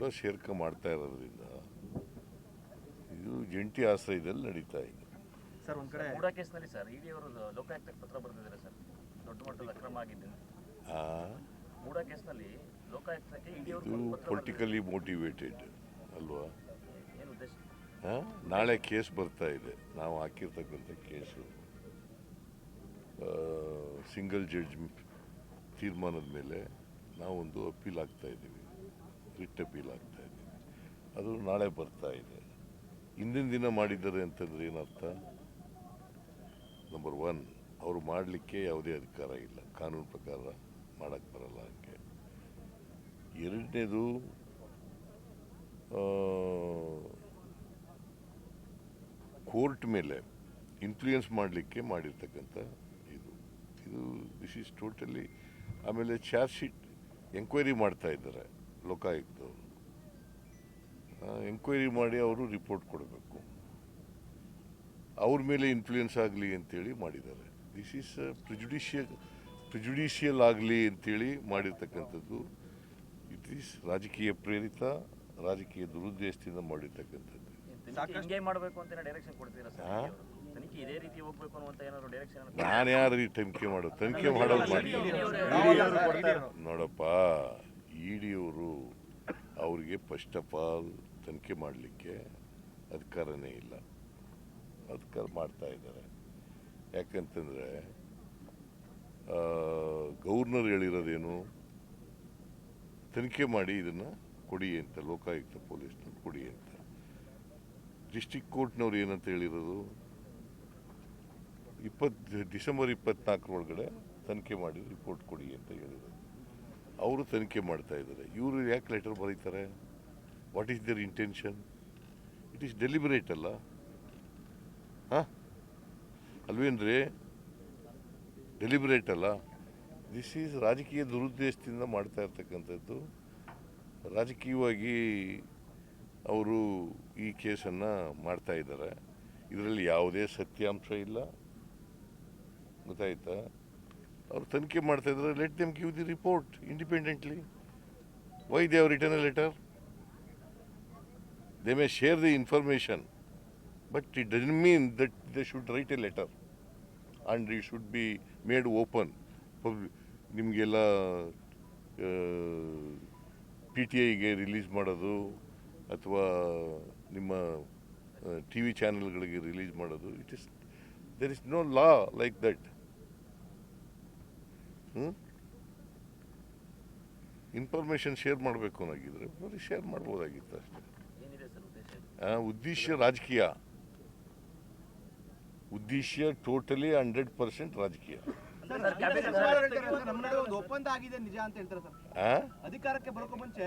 ಕೂಡ ಶೇರ್ಕ ಮಾಡ್ತಾ ಇರೋದ್ರಿಂದ ಇದು ಜಂಟಿ ಆಶ್ರಯದಲ್ಲಿ ನಡೀತಾ ಇದೆ. ಸರ್ ಒಂದು ಕಡೆ ಮೂಡ ಕೇಸ್ನಲ್ಲಿ ಸರ್ ಇಡಿ ಅವರು ಲೋಕಾಯುಕ್ತಕ್ಕೆ ಪತ್ರ ಬರೆದಿದ್ದಾರೆ ಸರ್. ದೊಡ್ಡ ಮಟ್ಟದ ಅಕ್ರಮ ಆಗಿದೆ ಆ, ಮೂಡ ಕೇಸ್ನಲ್ಲಿ ಲೋಕಾಯುಕ್ತಕ್ಕೆ ಇಡಿ ಅವರು ಪೊಲಿಟಿಕಲಿ ಮೋಟಿವೇಟೆಡ್ ಅಲ್ವಾ? ಏನು ಉದ್ದೇಶ? ನಾಳೆ ಕೇಸ್ ಬರ್ತಾ ಇದೆ. ನಾವು ಹಾಕಿರ್ತಕ್ಕಂಥ ಕೇಸು. ಸಿಂಗಲ್ ಜಡ್ಜ್ ತೀರ್ಮಾನದ ಮೇಲೆ ನಾವೊಂದು ಅಪೀಲ್ ಆಗ್ತಾ ಇದ್ದೀವಿ. ರಿಟ್ ಅಪೀಲ್ ಆಗ್ತಾ ಇದೆ. ಅದು ನಾಳೆ ಬರ್ತಾ ಇದೆ. ಹಿಂದಿನ ದಿನ ಮಾಡಿದ್ದಾರೆ ಅಂತಂದ್ರೆ ಏನರ್ಥ? ನಂಬರ್ ಒನ್ ಅವರು ಮಾಡಲಿಕ್ಕೆ ಯಾವುದೇ ಅಧಿಕಾರ ಇಲ್ಲ. ಕಾನೂನು ಪ್ರಕಾರ ಮಾಡಕ್ಕೆ ಬರಲ್ಲ ಹಂಗೆ. ಎರಡನೇದು ಕೋರ್ಟ್ ಮೇಲೆ ಇನ್ಫ್ಲೂಯೆನ್ಸ್ ಮಾಡಲಿಕ್ಕೆ ಮಾಡಿರ್ತಕ್ಕಂಥ ಇದು. ಇದು ದಿಸ್ ಈಸ್ ಟೋಟಲಿ ಆಮೇಲೆ ಚಾರ್ಜ್ ಶೀಟ್ ಎಂಕ್ವೈರಿ ಮಾಡ್ತಾ ಇದ್ದಾರೆ. ಲೋಕಾಯುಕ್ತವರು ಎಂಕ್ವೈರಿ ಮಾಡಿ ಅವರು ರಿಪೋರ್ಟ್ ಕೊಡಬೇಕು. ಅವ್ರ ಮೇಲೆ ಇನ್ಫ್ಲೂಯೆನ್ಸ್ ಆಗಲಿ ಅಂತೇಳಿ ಮಾಡಿದ್ದಾರೆ. ದಿಸ್ ಈಸ್ ಪ್ರಿಜುಡಿಷಿಯಲ್ ಪ್ರಿಜುಡಿಷಿಯಲ್ ಆಗಲಿ ಅಂತೇಳಿ ಮಾಡಿರ್ತಕ್ಕಂಥದ್ದು. ಇಟ್ ಈಸ್ ರಾಜಕೀಯ ಪ್ರೇರಿತ ರಾಜಕೀಯ ದುರುದ್ದೇಶದಿಂದ ಮಾಡಿರ್ತಕ್ಕಂಥದ್ದು. ತನಿಖೆ ಹಿಂಗೆ ಮಾಡಬೇಕು ಅಂತ ಡೈರೆಕ್ಷನ್ ಕೊಡ್ತೀರಾ ಸರ್? ಹಾ? ED ಅವರು? ತನಿಖೆ ಇದೇ ರೀತಿ ಹೋಗ್ಬೇಕು ಅನ್ನುವಂತ ಏನಾದ್ರು ಡೈರೆಕ್ಷನ್ ನಾನು ಯಾರು ಈ ತನಿಖೆ ಮಾಡೋದು? ತನಿಖೆ ಮಾಡೋದು ಮಾಡಿ. ನೋಡಪ್ಪ. ಇ ಡಿಯವರು ಅವರಿಗೆ ಫಸ್ಟ್ ಆಫ್ ಆಲ್ ತನಿಖೆ ಮಾಡಲಿಕ್ಕೆ ಅಧಿಕಾರನೇ ಇಲ್ಲ. ಅಧಿಕಾರ ಮಾಡ್ತಾ ಇದ್ದಾರೆ. ಯಾಕಂತಂದರೆ ಗವರ್ನರ್ ಹೇಳಿರೋದೇನು? ತನಿಖೆ ಮಾಡಿ ಇದನ್ನು ಕೊಡಿ ಅಂತ, ಲೋಕಾಯುಕ್ತ ಪೊಲೀಸ್ನವ್ರು ಕೊಡಿ ಅಂತ. ಡಿಸ್ಟಿಕ್ ಕೋರ್ಟ್ನವ್ರು ಏನಂತ ಹೇಳಿರೋದು? ಇಪ್ಪತ್ತು ಡಿಸೆಂಬರ್ ಇಪ್ಪತ್ನಾಲ್ಕರೊಳಗಡೆ ತನಿಖೆ ಮಾಡಿ ರಿಪೋರ್ಟ್ ಕೊಡಿ ಅಂತ ಹೇಳಿದರು ಅವರು ತನಿಖೆ ಮಾಡ್ತಾ ಇದ್ದಾರೆ. ಇವರು ಯಾಕೆ ಲೆಟರ್ ಬರೀತಾರೆ? What is their intention it is deliberate ಅಲ್ಲ? ಹಾಂ? ಅಲ್ವೇನ್ರಿ ಡೆಲಿಬರೇಟ್ ಅಲ್ಲ? ದಿಸ್ ಈಸ್ ರಾಜಕೀಯ ದುರುದ್ದೇಶದಿಂದ ಮಾಡ್ತಾ ಇರ್ತಕ್ಕಂಥದ್ದು. ರಾಜಕೀಯವಾಗಿ ಅವರು ಈ ಕೇಸನ್ನು ಮಾಡ್ತಾ ಇದ್ದಾರೆ. ಇದರಲ್ಲಿ ಯಾವುದೇ ಸತ್ಯಾಂಶ ಇಲ್ಲ. ಗೊತ್ತಾಯ್ತಾ? ಅವ್ರು ತನಿಖೆ ಮಾಡ್ತಾ ಇದ್ದಾರೆ let them give the report independently why they have return a letter they may share the information but it doesn't mean that they should write a letter and it should be made open ನಿಮಗೆಲ್ಲ P T ಐಗೆ release ಮಾಡೋದು, ಅಥವಾ ನಿಮ್ಮ T V ಚಾನೆಲ್ಗಳಿಗೆ release ಮಾಡೋದು it is there is no law like that information share ಮಾಡಬೇಕು ಅನ್ನೋಗಿದ್ರೆ ಬರೀ ಶೇರ್ ಮಾಡ್ಬೋದಾಗಿತ್ತು ಅಷ್ಟೇ. ಏನಿದೆ ಸರ್ ಉದ್ದೇಶ? ಆ, ಉದ್ದೇಶ ರಾಜಕೀಯ. ಉದ್ದೇಶ ಟೋಟಲಿ ಹಂಡ್ರೆಡ್ ಪರ್ಸೆಂಟ್ ರಾಜಕೀಯ. ಒಪ್ಪಂದ ಆಗಿದೆ ನಿಜ ಅಂತ ಹೇಳ್ತಾರೆ ಸರ್. ಆ? ಅಧಿಕಾರಕ್ಕೆ ಬರೋಕೆ ಮುಂಚೆ